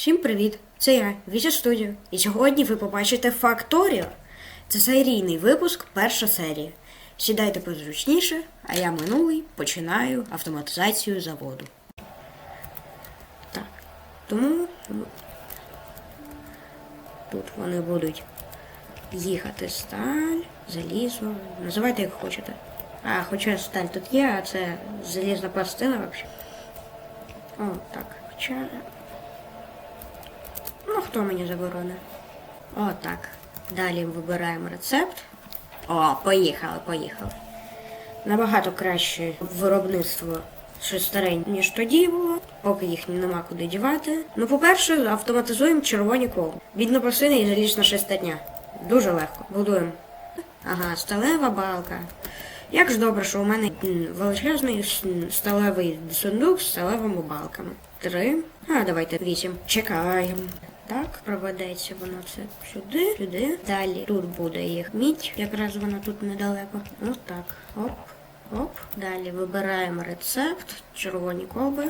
Всім привіт! Це я, Вітя Студіо. І сьогодні ви побачите Факторіо. Це серійний випуск, перша серія. Сідайте позручніше, а я минулий починаю автоматизацію заводу. Так. Тому тут вони будуть їхати сталь, залізо. Називайте як хочете. А, хоча сталь тут є, а це залізна пластина взагалі. О, так. Хоча. Ну, хто мені заборонив? О, так. Далі вибираємо рецепт. О, поїхали, поїхали. Набагато краще виробництво щось стареньке, ніж тоді було, поки їх нема куди дівати. Ну, по-перше, автоматизуємо червоні колби. Бідна пластина і залізна шестерня. Дуже легко. Будуємо. Ага, сталева балка. Як ж добре, що у мене величезний сталевий сундук з сталевими балками. Три. А, давайте вісім. Чекаємо. Так, проведеться воно все сюди, сюди. Далі тут буде їх мідь, якраз вона тут недалеко. Ось так. Оп, оп. Далі вибираємо рецепт, червоні колби.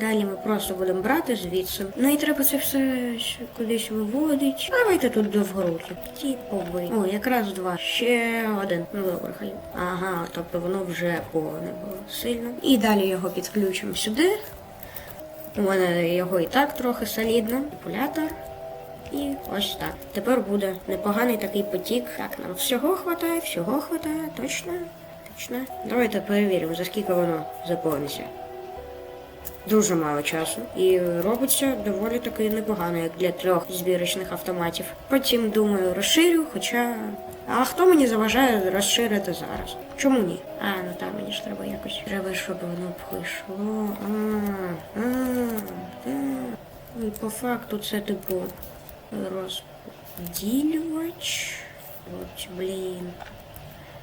Далі ми просто будемо брати звідси. Ну і треба це все кудись виводити. Давайте тут довгоруки. Ті поби. О, якраз два. Ще один. Ну добре, хай. Ага, тобто воно вже повне було сильно. І далі його підключимо сюди. У мене його і так трохи солідно. Пулятор. І ось так. Тепер буде непоганий такий потік. Так, нам всього хватає, всього хватає, точно, точно. Давайте перевіримо, за скільки воно заповниться. Дуже мало часу. І робиться доволі таки непогано, як для трьох збірочних автоматів. Потім думаю, розширю, хоча. А хто мені заважає розширити зараз? Чому ні? А, ну там мені ж треба якось. Треба, щоб воно. Ну і по факту це типу розподілювач. От, блін.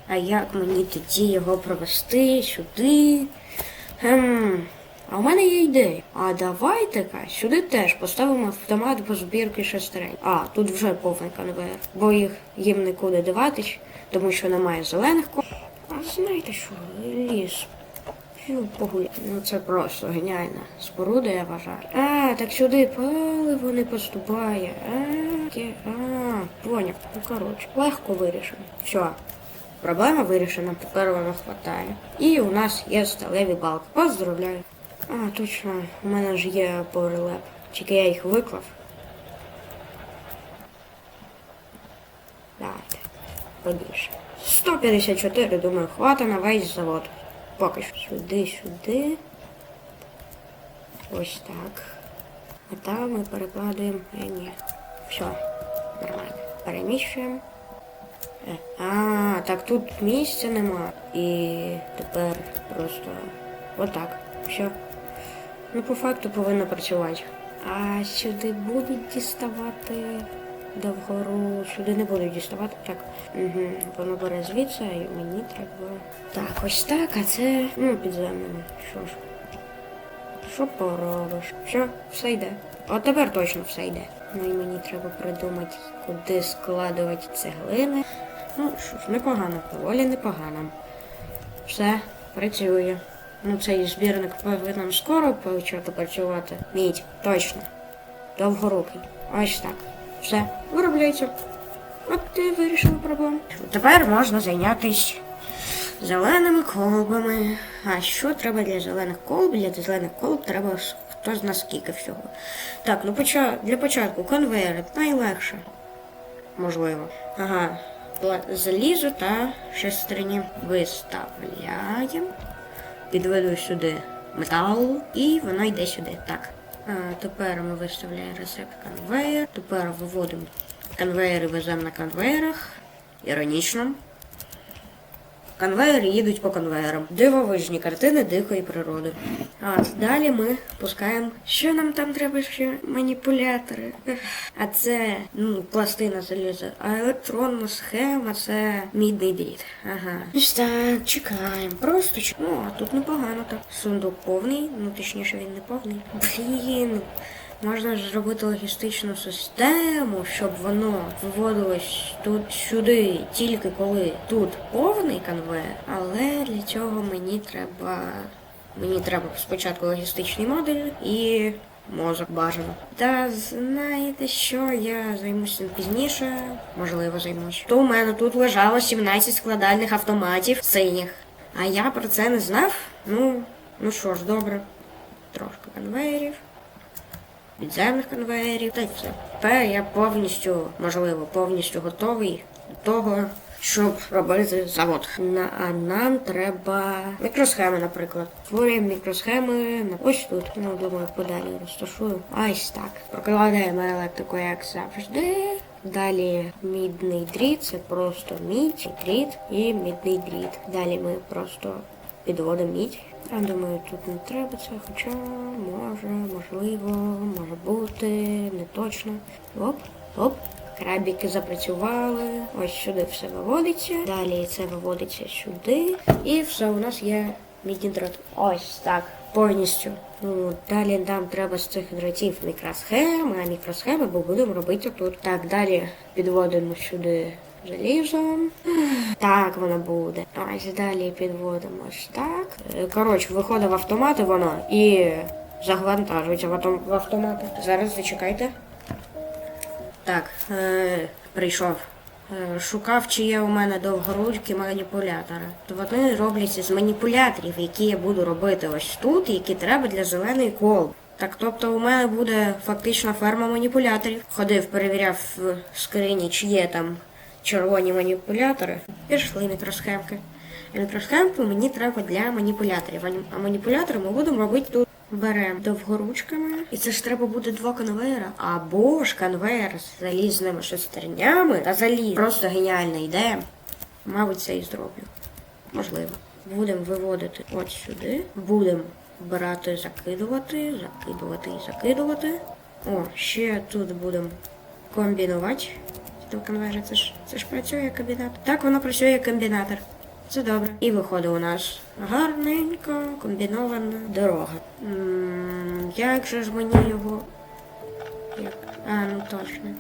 А як мені тоді його провести сюди? Хм. А у мене є ідея. А давайте-ка сюди теж поставимо автомат по збірки шестерень. А, тут вже повний конвейер, бо їх їм нікуди диватись, тому що немає зелених ко. А знаєте що, ліс. Ну, погуляй. Ну це просто геніальна споруда, я вважаю. А, так сюди паливо не поступає. А, а, поняв. Ну коротше, легко вирішено. Все. Проблема вирішена, тепер воно хватає. І у нас є сталеві балки. Поздравляю. А, точно, у мене ж є поверлеп. Тільки я їх виклав. Давайте. Побільше. 154, думаю, хватить на весь завод. Поки що. Сюди, сюди. Ось так. А там ми перекладаємо. Е, ні. Все. Нормально. Переміщуємо. Е, А, так тут місця нема. І тепер просто отак. Все. Ну, по факту повинно працювати. А сюди будуть діставати довгору. Сюди не будуть діставати. Так. Угу. Воно бере звідси, і мені треба. Так, ось так, а це. Ну, підземними. Що ж. Що поробиш? Все, все йде. От тепер точно все йде. Ну і мені треба придумати, куди складувати цеглини. Ну що ж, непогано, доволі непогано. Все, працює. Ну цей збірник повинен скоро почати працювати. Мідь, точно. Довгорукий. Ось так. Все, виробляється. От ти вирішив проблему. Тепер можна зайнятися зеленими колбами. А що треба для зелених колб? Для зелених колб треба хто зна скільки всього. Так, ну для початку конвейери найлегше. Можливо. Ага. Залізо та шестерні виставляємо. Підведу сюди метал і воно йде сюди. Так. А, тепер ми виставляємо рецепт конвейер. Тепер виводимо конвейери, веземо на конвейерах. Іронічно. Конвейери їдуть по конвейерам. Дивовижні картини дикої природи. А далі ми пускаємо. Що нам там треба ще? Маніпулятори. А це ну, пластина заліза. А електронна схема це мідний дріт. Ага. Ось так, чекаємо. Просто чекаємо. Ну, а тут непогано так. Сундук повний, ну точніше він не повний. Блін. Можна ж зробити логістичну систему, щоб воно виводилось тут сюди тільки коли тут повний конвейер, але для цього мені треба. Мені треба спочатку логістичний модуль і мозок бажано. Та знаєте що, я займуся цим пізніше, можливо, займусь. То у мене тут лежало 17 складальних автоматів синіх. А я про це не знав. Ну, ну що ж, добре. Трошки конвейерів підземних конвеєрів та й все. Тепер я повністю, можливо, повністю готовий до того, щоб робити завод. На, а нам треба мікросхеми, наприклад. Створюємо мікросхеми ось тут. Ну, думаю, подалі розташую. Ось так. Прокладаємо електрику, як завжди. Далі мідний дріт, це просто мідь, дріт і мідний дріт. Далі ми просто підводимо мідь. Я думаю, тут не треба це, хоча може, можливо, може бути, не точно. Оп, оп. Крабіки запрацювали. Ось сюди все виводиться. Далі це виводиться сюди. І все, у нас є мідний дрот. Ось так. Повністю. Ну, далі нам треба з цих дротів мікросхеми, а мікросхеми бо будемо робити тут. Так, далі підводимо сюди залізом. Так воно буде. Ось далі підводимо ось так. Е, Коротше, виходить в автомати воно і завантажується в автом- в автомати. Зараз зачекайте. Так, е, прийшов. Е, Шукав, чи є у мене довгоручкі маніпулятори. То вони робляться з маніпуляторів, які я буду робити ось тут, які треба для зеленої колби. Так, тобто у мене буде фактично ферма маніпуляторів. Ходив, перевіряв в скрині, чи є там червоні маніпулятори. Пішли мікросхемки. Мікросхемки мені треба для маніпуляторів. А ні- А маніпулятори ми будемо робити тут. Беремо довгоручками. І це ж треба буде два конвейера. Або ж конвейер з залізними шестернями та заліз. Просто геніальна ідея. Мабуть, це і зроблю. Можливо. Будемо виводити от сюди. Будемо брати, закидувати, закидувати і закидувати. О, ще тут будемо комбінувати. До конвейера це ж це ж працює комбінатор. Так воно працює як комбінатор. Це добре. І виходить у нас гарненька комбінована дорога. Як же ж мені його. А, ну точно.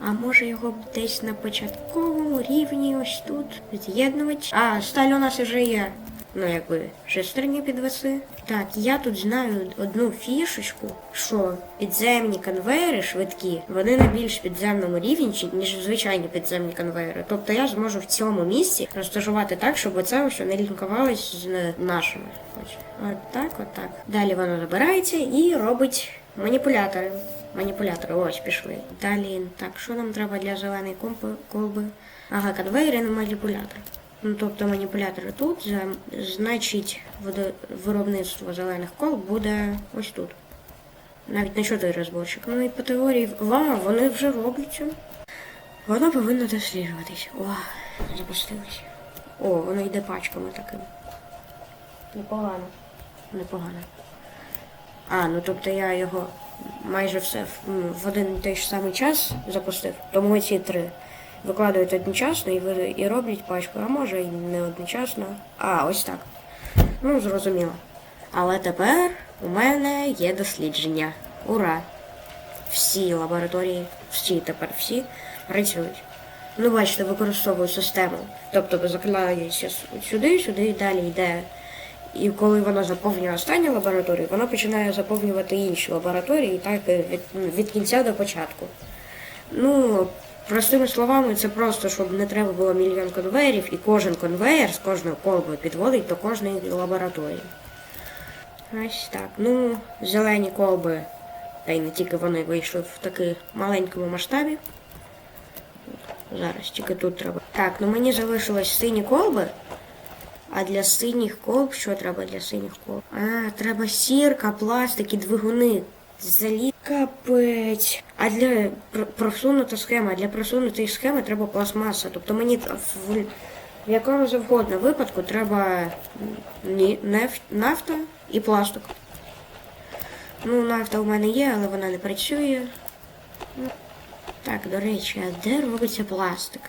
А може його десь на початковому рівні ось тут від'єднувати? А, сталь у нас вже є. Ну, якби шестерні підвеси. Так, я тут знаю одну фішечку, що підземні конвейери швидкі, вони на більш підземному рівні, ніж звичайні підземні конвейери. Тобто я зможу в цьому місці розташувати так, щоб оце ось не лінкувалось з нашими. От так, от так. Далі воно забирається і робить маніпулятори. Маніпулятори, ось пішли. Далі, так, що нам треба для зеленої колби? Ага, конвейери на маніпулятор. Ну, тобто маніпулятори тут, значить виробництво зелених кол буде ось тут. Навіть на чотири зборщик. Ну і по теорії, вау, вони вже робляться. Воно повинно досліджуватись. О, запустилось. О, воно йде пачками такими. Непогано. Непогано. А, ну тобто я його майже все в, в один і той ж самий час запустив. Тому ці три викладають одночасно і, ви- і роблять пачку, а може і не одночасно. А, ось так. Ну, зрозуміло. Але тепер у мене є дослідження. Ура! Всі лабораторії, всі тепер всі працюють. Ну, бачите, використовую систему. Тобто закладається с- сюди, сюди і далі йде. І коли воно заповнює останню лабораторію, воно починає заповнювати інші лабораторії, і так від, від кінця до початку. Ну, простими словами, це просто, щоб не треба було мільйон конвеєрів, і кожен конвеєр з кожною колбою підводить до кожної лабораторії. Ось так. Ну, зелені колби, та й не тільки вони вийшли в таки маленькому масштабі. Зараз тільки тут треба. Так, ну мені залишилось сині колби. А для синіх колб що треба для синіх колб? А, треба сірка, пластик і двигуни. Залі... Капець. А для просунута схема, для просунутої схеми треба пластмаса. Тобто мені в, в, в якому завгодно випадку треба нафта і пластик. Ну, нафта у мене є, але вона не працює. Ну, Так, до речі, а де робиться пластик?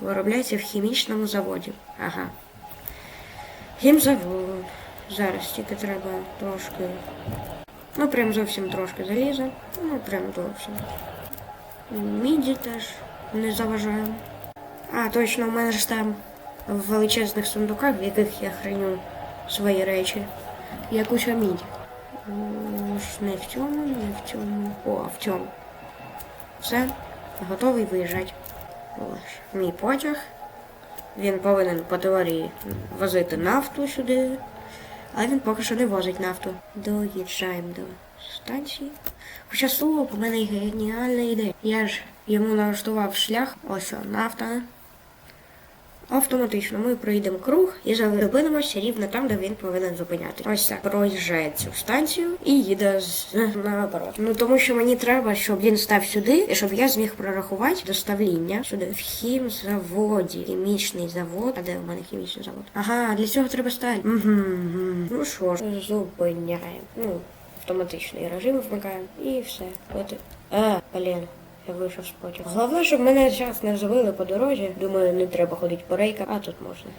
Виробляється в хімічному заводі. Ага. Хімзавод. Зараз тільки треба трошки. Ну, прям зовсім трошки заліза. Ну, прям зовсім. Міді теж не заважаю. А, точно, у мене ж там в величезних сундуках, в яких я храню свої речі. Куча мідь. Не в цьому, не в цьому. О, в цьому. Все, готовий виїжджати. Мій потяг. Він повинен по теорії возити нафту сюди. Але він поки що не возить нафту. Доїжджаємо до станції. Хоча слово, у мене геніальна ідея. Я ж йому налаштував шлях. Ось нафта. Автоматично ми проїдемо круг і зупинимося рівно там, де він повинен зупиняти. Ось так проїжджає цю станцію і їде з наоборот. Ну тому що мені треба, щоб він став сюди, і щоб я зміг прорахувати доставління сюди в хімзаводі. Хімічний завод. А де у мене хімічний завод? Ага, для цього треба сталь. Угу, Ну що ж, зупиняємо. Ну, автоматичний режим вмикаємо і все. От. А, блін. Я вийшов з потягу. Головне, щоб мене зараз не завели по дорозі. Думаю, не треба ходити по рейкам, а тут можна.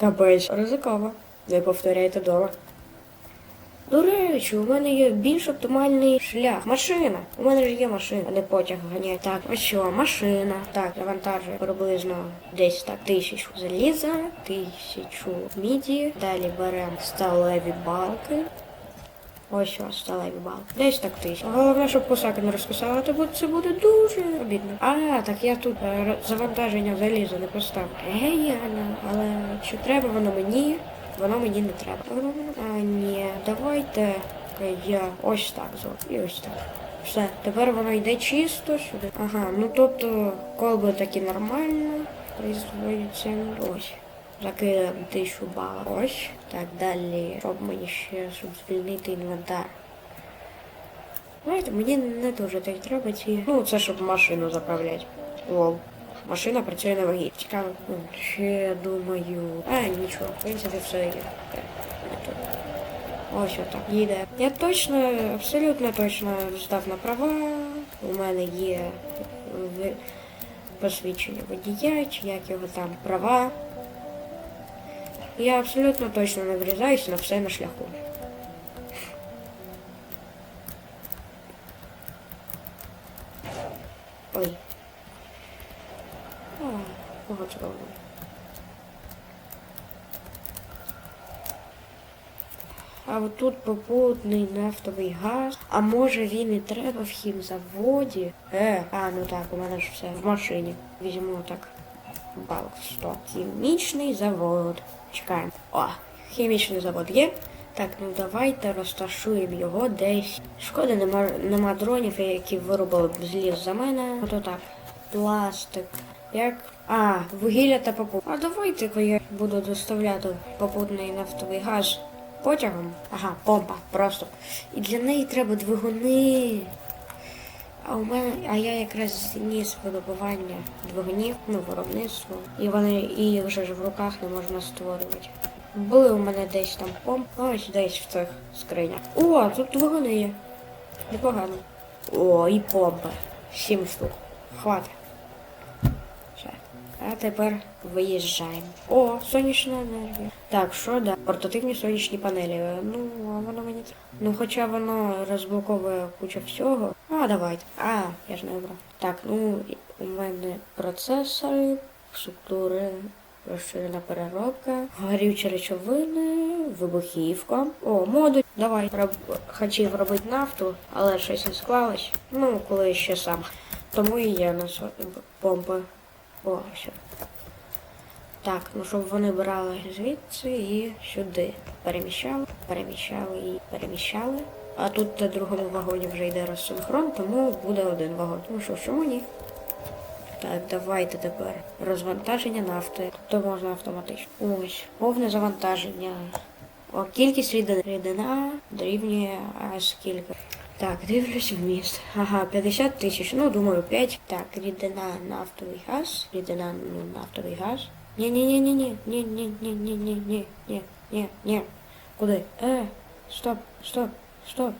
Капець, ризиково. Не повторяйте дома. До речі, у мене є більш оптимальний шлях. Машина. У мене ж є машина, а не потяг ганяє. Так, ось що, машина. Так, завантажує приблизно десь так тисячу заліза, тисячу міді. Далі беремо сталеві балки. Ось що, сталеві балки. Десь так тисяч. Головне, щоб кусаки не розкусали, то це буде дуже обідно. А, так я тут е, завантаження заліза не поставив. Геніально, але чи треба воно мені? Воно мені не треба. А, ні, давайте я ось так зроблю. І ось так. Все, тепер воно йде чисто сюди. Ага, ну тобто колби такі нормально производяться. Ось. Закидаємо тисячу балів. Ось. Так, далі. Щоб мені ще, щоб звільнити інвентар. Знаєте, мені не дуже так треба ці. Ну, це щоб машину заправляти. Лол. Машина працює на вагі. Цікаво. Ну, ще думаю. А, нічого, в принципі, все є. Ось отак їде. Я точно, абсолютно точно здав на права. У мене є посвідчення водія, чи як його там права. Я абсолютно точно не на все на шляху. Ой. Кого це було? А от тут попутний нафтовий газ. А може він і треба в хімзаводі? Е, а, ну так, у мене ж все в машині. Візьму так. 100. Хімічний завод. Чекаємо. О, хімічний завод є. Так, ну давайте розташуємо його десь. Шкода, нема, нема дронів, які виробили б зліз за мене. Ото так. Пластик. Як. А, вугілля та попут. А давайте я буду доставляти попутний нафтовий газ потягом. Ага, помпа, просто. І для неї треба двигуни. А у мене, а я якраз зніс видобування двигунів, ну, виробництво. І вони і вже ж в руках не можна створювати. Були у мене десь там помп, ось десь в цих скринях. О, тут двигуни є. Непогано. О, і помпи. Сім штук. Хватить. Все. А тепер виїжджаємо. О, сонячна енергія. Так, що да? Портативні сонячні панелі. Ну, а воно мені. Ну, хоча воно розблоковує кучу всього. А, давайте. А, я ж не обрав. Так, ну у мене процесори, структури, розширена переробка, горючі речовини, вибухівка. О, модуль. Давай. Роб... Хотів робити нафту, але щось не склалось. Ну, коли ще сам. Тому і є у нас помпи. О, все. Так, ну щоб вони брали звідси і сюди. Переміщали, переміщали і переміщали. А тут на другому вагоні вже йде розсинхрон, тому буде один вагон. Ну що, чому ні? Так, давайте тепер розвантаження нафти. То можна автоматично. Ось, повне завантаження. О, кількість рідини. Рідина дорівнює а скільки. Так, дивлюсь вміст. Ага, 50 тисяч. Ну, думаю, 5. Так, рідина нафтовий газ. Рідина ну, нафтовий газ. Ні-ні-ні-ні-ні. Ні-ні-ні-ні-ні-ні. Ні, ні, ні. Куди? Е, стоп, стоп, стоп.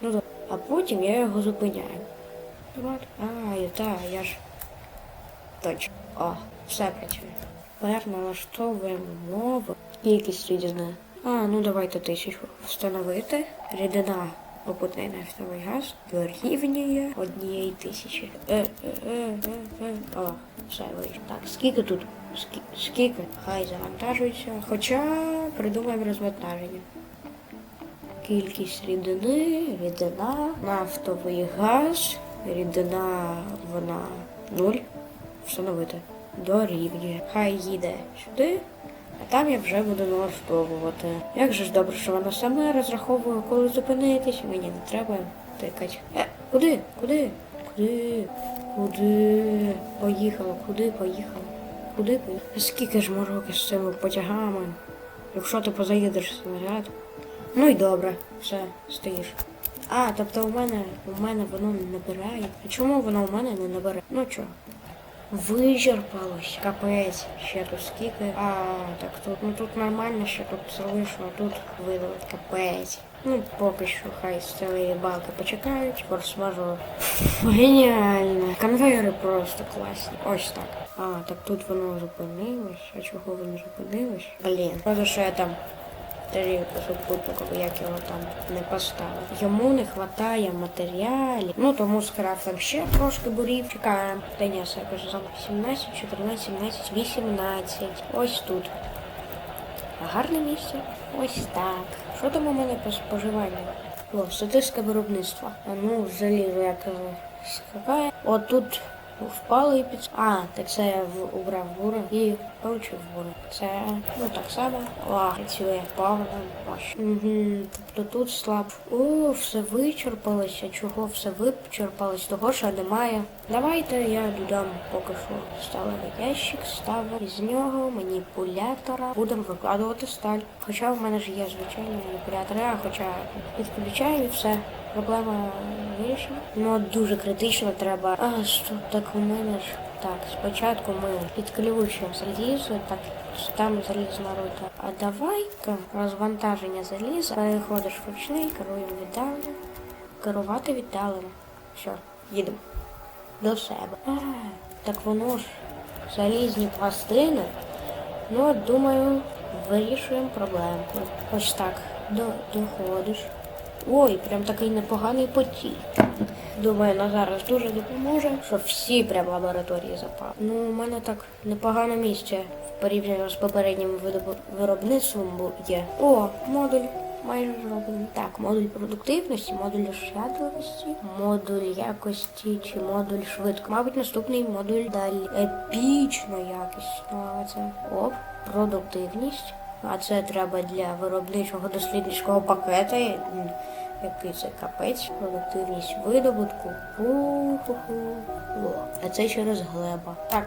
Ну да. А потім я його зупиняю. А, і так, я ж. Точно. О, все працює. Тепер налаштовуємо мову. Кількість рідини. А, ну давайте тисячу встановити. Рідина попутний нафтовий газ дорівнює однієї тисячі. Е, е, е, е, е. О, все вийшло. Так, скільки тут? Скі- Скільки? Хай завантажується. Хоча придумаємо розвантаження. Кількість рідини, рідина, нафтовий газ, рідина, вона нуль. Встановити. Дорівнює. Хай їде сюди, а там я вже буду налаштовувати. Як же ж добре, що вона саме розраховує, коли зупинитись, мені не треба тикати. Е, куди? Куди? Куди? Куди? Поїхала, куди поїхала? Куди поїхала? Скільки ж мороки з цими потягами? Якщо ти позаїдеш снаряд. Ну і добре, все, стоїш. А, тобто у мене у мене воно не набирає. А чому воно у мене не набирає? Ну чого? Вичерпалось. Капець. Ще тут скільки. А, так тут. Ну тут нормально, ще тут залишно, тут видали. Капець. Ну, поки що хай з балки почекають. Форс-мажор. Геніально. Конвейери просто класні. Ось так. А, так тут воно зупинилось. А чого воно зупинилось? Блін. Правда, що я там тарілку супутникову, як його там не поставив. Йому не вистачає матеріалів. Ну тому скрафтом ще трошки бурів. Чекаємо. Та ні, якось забув. 17, 14, 17, 18. Ось тут. Гарне місце. Ось так. Що там у мене по споживанню? О, статистика виробництва. А ну, залізо як скакає. Тут впало і під... А, так це я в- убрав буру і получив буру. Це, ну так само. О, працює. Ось. Угу. Тобто тут слаб. О, все вичерпалося. Чого все вичерпалось? Того, що немає. Давайте я додам поки що сталевий ящик, ставимо з нього маніпулятора. Будемо викладувати сталь. Хоча в мене ж є звичайні маніпулятори, а хоча підключаю і все. Проблема вирішена. Ну дуже критично треба. А що так у мене ж. Так, спочатку ми підключимо залізо, так там залізна рута. А давай-ка розвантаження заліза. Переходиш в ручний, керуємо віддалено. Керувати віддалено. Все, їдемо до себе. А, так воно ж залізні пластини. Ну, думаю, вирішуємо проблемку. Ось так. До, доходиш. Ой, прям такий непоганий потік. Думаю, на зараз дуже допоможе, щоб всі прям лабораторії запали. Ну, у мене так непогане місце в порівнянні з попереднім виробництвом є. О, модуль майже зроблений. Так, модуль продуктивності, модуль ощадливості, модуль якості чи модуль швидко. Мабуть, наступний модуль далі. Ну, а це оп, продуктивність. А це треба для виробничого дослідницького пакета. Який це капець, продуктивність видобутку. А це через глеба. Так.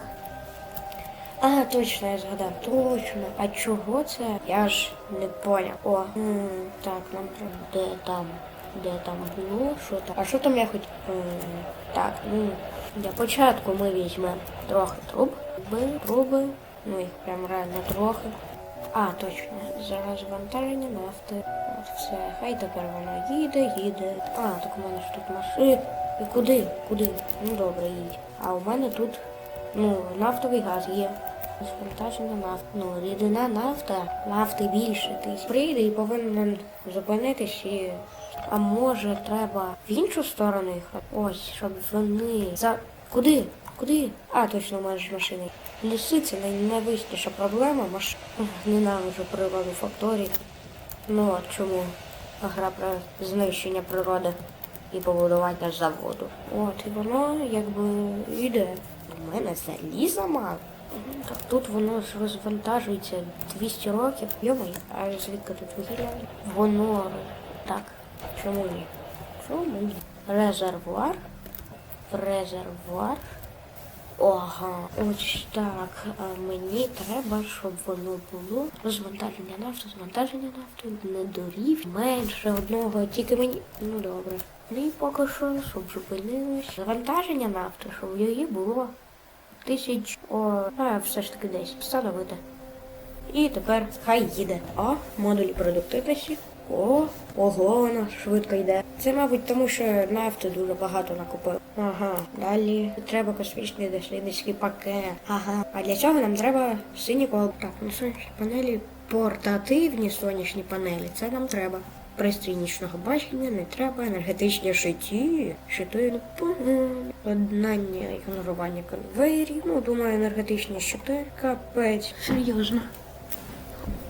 А, точно, я згадав. Точно. А чого це? Я ж не поняв. О, м, так, нам треба. Де там? Де там було? Що там? А що там я хоч. М, Так, ну. Для початку ми візьмемо трохи труб. Труби, труби. Ну їх прям реально трохи. А, точно, зараз завантаження нафти. От все, хай тепер вона їде, їде. А, так у мене ж тут машина. І куди? Куди? Ну добре, їдь. А у мене тут, ну, нафтовий газ є. Завантаження нафти. Ну, рідина нафта, нафти більше. Ти прийде і повинен зупинитись і. А може треба в іншу сторону їх? Ось, щоб вони. За. Куди? Куди? А, точно, у мене ж машини. Ліси це найвищіша проблема. Маш... Ненавиджу природу факторій. Ну от чому гра про знищення природи і побудування заводу. От, і воно якби йде. У мене заліза мало. Так тут воно ж розвантажується 200 років. Йомай, а звідки тут вугілля? Воно так. Чому ні? Чому ні? Резервуар. Резервуар. Ага, ось так. Мені треба, щоб воно було розвантаження нафти, звантаження нафти, не дорів, менше одного, тільки мені. Ну добре. Ну і поки що, щоб зупинилось. Завантаження нафти, щоб її було тисяч. О, а все ж таки десь. Встановити. І тепер хай їде. О, модуль продуктивності. О, ого, вона швидко йде. Це, мабуть, тому що нафти дуже багато накупив. Ага, далі треба космічний дослідницький пакет. Ага. А для цього нам треба сині колб. Так, ну сонячні панелі, портативні сонячні панелі. Це нам треба. Пристрій нічного бачення не треба, енергетичні щиті, щити. Однання ігнорування конвейерів. Ну, думаю, енергетичні щити. Капець. Серйозно.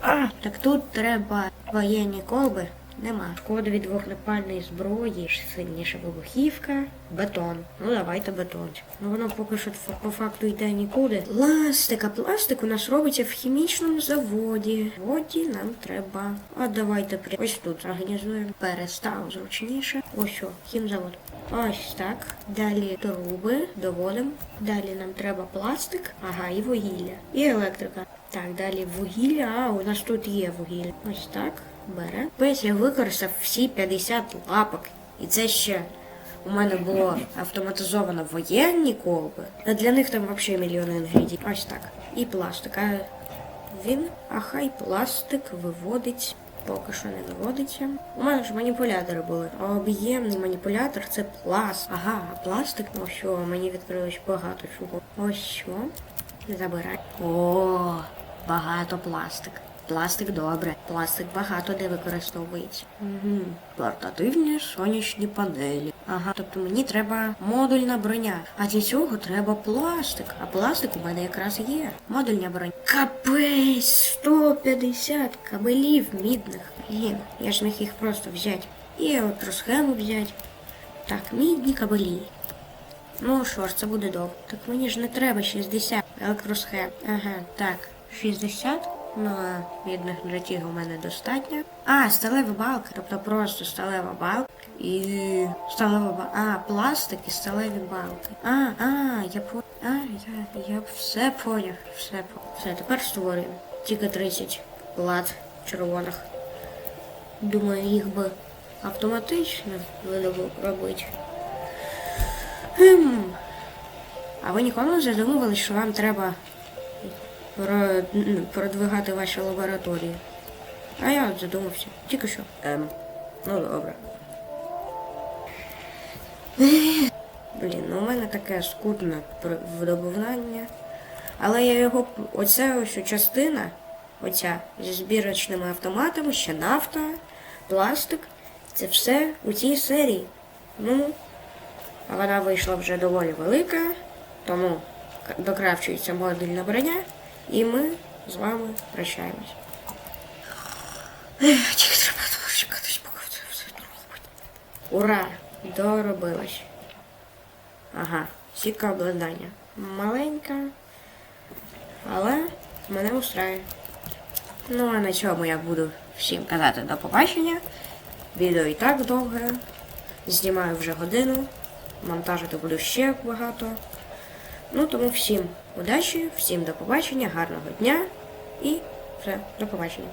А, так тут треба воєнні колби Нема. Шкода від вогнепальної зброї, сильніша вибухівка, бетон. Ну давайте бетон. Ну воно поки що по факту йде нікуди. Пластик, а пластик у нас робиться в хімічному заводі. Воді нам треба. А давайте при- ось тут організуємо. Перестав зручніше. Ось що, хімзавод. Ось так. Далі труби доводимо. Далі нам треба пластик, ага, і вугілля. І електрика. Так, далі вугілля. А, у нас тут є вугілля. Ось так. Бере. Ось я використав всі 50 лапок. І це ще у мене було автоматизовано воєнні колби. А для них там взагалі мільйони інгредієнтів. Ось так. І пластик. А він, а хай пластик виводить. Поки що не виводиться. У мене ж маніпулятори були. Об'ємний маніпулятор це пласт. Ага, пластик, ну що, мені відкрилось багато чого. Ось що. Забирай. О, багато пластик. Пластик добре. Пластик багато де використовується. Угу. Портативні сонячні панелі. Ага, тобто мені треба модульна броня. А для цього треба пластик. А пластик у мене якраз є. Модульна броня. Капець! 150 кабелів мідних. Блін, я ж міг їх просто взяти. І електросхему взяти. Так, мідні кабелі. Ну що ж, це буде довго. Так мені ж не треба 60 електросхем. Ага, так, 60. Ну, а мідних дротів у мене достатньо. А, сталева балка, тобто просто сталева балка і сталева балка. А, пластик і сталеві балки. А, а, я по. А, я, я все поняв, все поняв. Все, тепер створюємо. Тільки 30 плат червоних. Думаю, їх би автоматично видобу- робити. Хм. А ви ніколи не задумувались, що вам треба продвигати ваші лабораторії? А я от задумався. Тільки що. Ем. Ну добре. Блін, ну у мене таке скудне видобування. Але я його. Оця ось частина, оця зі збірочними автоматами, ще нафта, пластик. Це все у цій серії. Ну, вона вийшла вже доволі велика, тому к- докравчується модульна броня, і ми з вами прощаємось. Тільки треба дочекатись, поки все робить. Ура! Доробилось. Ага, сітка обладнання. Маленька, але мене устраює. Ну а на цьому я буду всім казати до побачення. Відео і так довге. Знімаю вже годину. Монтажити буду ще багато. Ну тому всім удачі, всім до побачення, гарного дня і все, до побачення.